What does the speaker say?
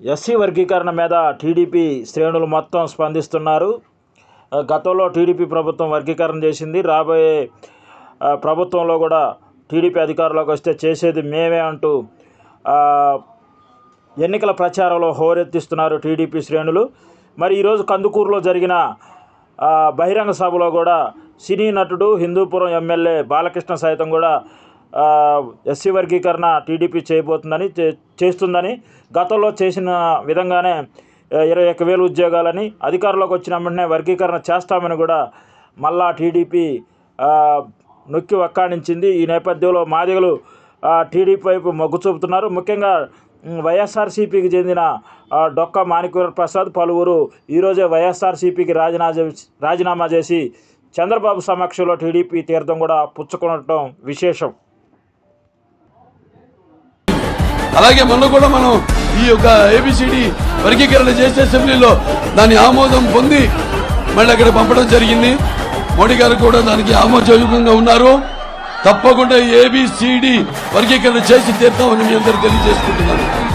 SC వర్గీకరణ మీద TDP శ్రేణులు మొత్తం స్పందిస్తున్నారు. గతంలో టీడీపీ ప్రభుత్వం వర్గీకరణ చేసింది. రాబోయే ప్రభుత్వంలో కూడా టీడీపీ అధికారంలోకి వస్తే చేసేది మేమే అంటూ ఎన్నికల ప్రచారంలో హోరెత్తిస్తున్నారు టీడీపీ శ్రేణులు. మరి ఈరోజు కందుకూరులో జరిగిన బహిరంగ సభలో కూడా సినీ నటుడు హిందూపురం ఎమ్మెల్యే బాలకృష్ణ సైతం కూడా ఎస్సీ వర్గీకరణ టీడీపీ చేయబోతుందని చే- చేస్తుందని గతంలో చేసిన విధంగానే ఇరవై ఒక్క వేలు ఉద్యోగాలని అధికారంలోకి వచ్చిన వెంటనే వర్గీకరణ చేస్తామని కూడా మళ్ళా టీడీపీ నొక్కి వక్కాణించింది. ఈ నేపథ్యంలో మాదిగలు టీడీపీ వైపు మొగ్గు చూపుతున్నారు. ముఖ్యంగా వైఎస్ఆర్సీపీకి చెందిన డొక్క మాణిక్యూర ప్రసాద్ పలువురు ఈరోజే వైఎస్ఆర్సీపీకి రాజీనామా రాజీనామా చేసి చంద్రబాబు సమక్షంలో టీడీపీ తీర్థం కూడా పుచ్చుకునటం విశేషం. అలాగే మొన్న కూడా మనం ఈ యొక్క ఏబిసిడి వర్గీకరణ చేసే అసెంబ్లీలో దాని ఆమోదం పొంది మళ్ళీ అక్కడ పంపడం జరిగింది. మోడీ గారు కూడా దానికి ఆమోదయోగంగా ఉన్నారు. తప్పకుండా ఏబిసిడి వర్గీకరణ చేసి తీర్థమని మీ అందరూ తెలియజేసుకుంటున్నాను.